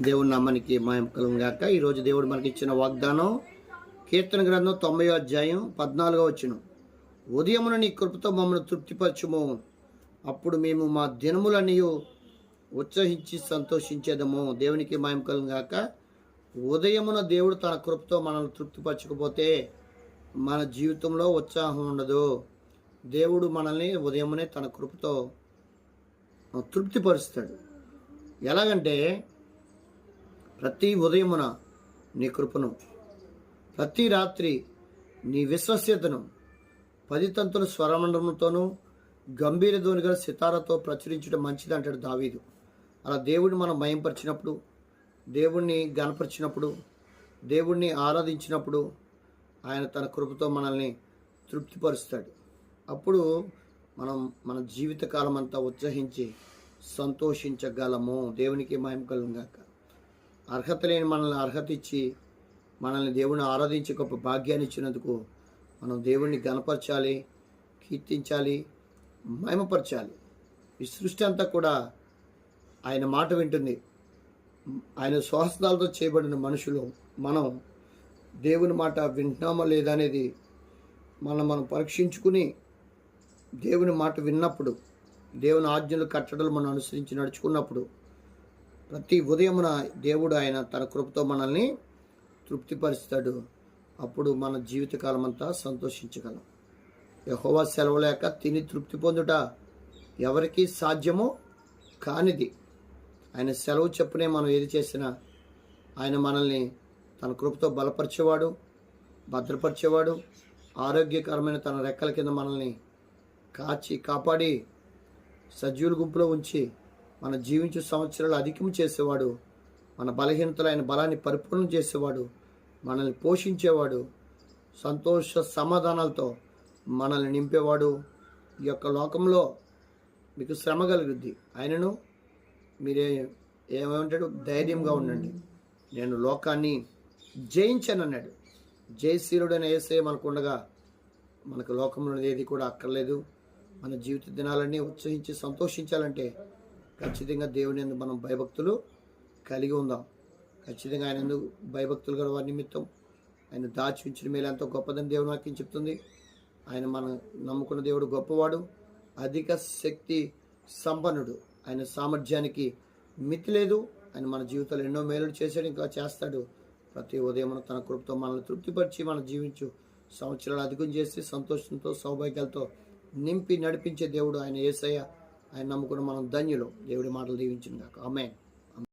దేవుడి నమ్మనికి మాయం గాక. ఈరోజు దేవుడు మనకి ఇచ్చిన వాగ్దానం కీర్తన గ్రంథం తొంభై అధ్యాయం పద్నాలుగో వచ్చిన ఉదయమున నీ కృపతో మమ్మల్ని తృప్తిపరచుము. అప్పుడు మేము మా దినములన్నీ ఉత్సహించి సంతోషించేదము. దేవునికి మాయం కలుగాక ఉదయమున దేవుడు తన కృపతో మనల్ని తృప్తిపరచకపోతే మన జీవితంలో ఉత్సాహం ఉండదు. దేవుడు మనల్ని ఉదయమునే తన కృపతో తృప్తిపరుస్తాడు. ఎలాగంటే ప్రతి ఉదయమున నీ కృపను ప్రతి రాత్రి నీ విశ్వస్యతను పదితంతుల స్వరమండలంతోనూ గంభీర ధ్వనిగా సితారతో ప్రచురించడం మంచిది అంటాడు దావీదు. అలా దేవుడిని మనం మయంపరిచినప్పుడు దేవుణ్ణి గనపరిచినప్పుడు దేవుణ్ణి ఆరాధించినప్పుడు ఆయన తన కృపతో మనల్ని తృప్తిపరుస్తాడు. అప్పుడు మనం మన జీవితకాలం అంతా ఉత్సహించి సంతోషించగలము. దేవునికి మహిమ కలుగాక అర్హత లేని మనల్ని అర్హత ఇచ్చి మనల్ని దేవుని ఆరాధించే గొప్ప భాగ్యాన్ని ఇచ్చినందుకు మనం దేవుణ్ణి గనపరచాలి కీర్తించాలి మహిమపరచాలి. ఈ సృష్టి అంతా కూడా ఆయన మాట వింటుంది. ఆయన స్వహస్తాలతో చేయబడిన మనుషులు మనం దేవుని మాట వింటున్నామా లేదా అనేది మనం మనం పరీక్షించుకుని దేవుని మాట విన్నప్పుడు దేవుని ఆజ్ఞలు కట్టడలు మనం అనుసరించి నడుచుకున్నప్పుడు ప్రతి ఉదయమున దేవుడు ఆయన తన కృపతో మనల్ని తృప్తిపరుస్తాడు. అప్పుడు మన జీవితకాలం అంతా సంతోషించగలం. యహోవా సెలవు లేక తిని తృప్తి పొందుట ఎవరికి సాధ్యమో కానిది. ఆయన సెలవు చెప్పునే మనం ఏది చేసినా ఆయన మనల్ని తన కృపతో బలపరిచేవాడు భద్రపరిచేవాడు ఆరోగ్యకరమైన తన రెక్కల కింద మనల్ని కాచి కాపాడి సజీవుల గుంపులో ఉంచి మన జీవించే సంవత్సరాలు అధికం చేసేవాడు మన బలహీనతలు ఆయన బలాన్ని పరిపూర్ణం చేసేవాడు మనల్ని పోషించేవాడు సంతోష సమాధానాలతో మనల్ని నింపేవాడు. ఈ యొక్క లోకంలో మీకు శ్రమ కలుగుద్ది. ఆయనను మీరే ఏమంటాడు? ధైర్యంగా ఉండండి. నేను లోకాన్ని జయించాను అన్నాడు. జయశీలుడైన ఏసే మనకు ఉండగా మనకు లోకంలో ఏది కూడా అక్కర్లేదు. మన జీవిత దినాలన్నీ ఉత్సహించి సంతోషించాలంటే ఖచ్చితంగా దేవుని ఎందుకు మనం భయభక్తులు కలిగి ఉందాం. ఖచ్చితంగా ఆయన ఎందుకు భయభక్తులు గల వారి నిమిత్తం ఆయన దాచి ఉంచిన మేలు ఎంతో గొప్పదని దేవుని వాక్యం చెప్తుంది. ఆయన మనం నమ్ముకున్న దేవుడు గొప్పవాడు అధిక శక్తి సంపన్నుడు. ఆయన సామర్థ్యానికి మితి లేదు. ఆయన మన జీవితంలో ఎన్నో మేలు చేశాడు ఇంకా చేస్తాడు. ప్రతి ఉదయం తన కృపతో మనల్ని తృప్తిపరిచి మనం జీవించు సంవత్సరాలు అధికం చేసి సంతోషంతో సౌభాగ్యాలతో నింపి నడిపించే దేవుడు ఆయన ఏసయ్య. ఆయన నమ్ముకున్న మనం ధన్యులు. దేవుడి మాటలు దీవించింది కాక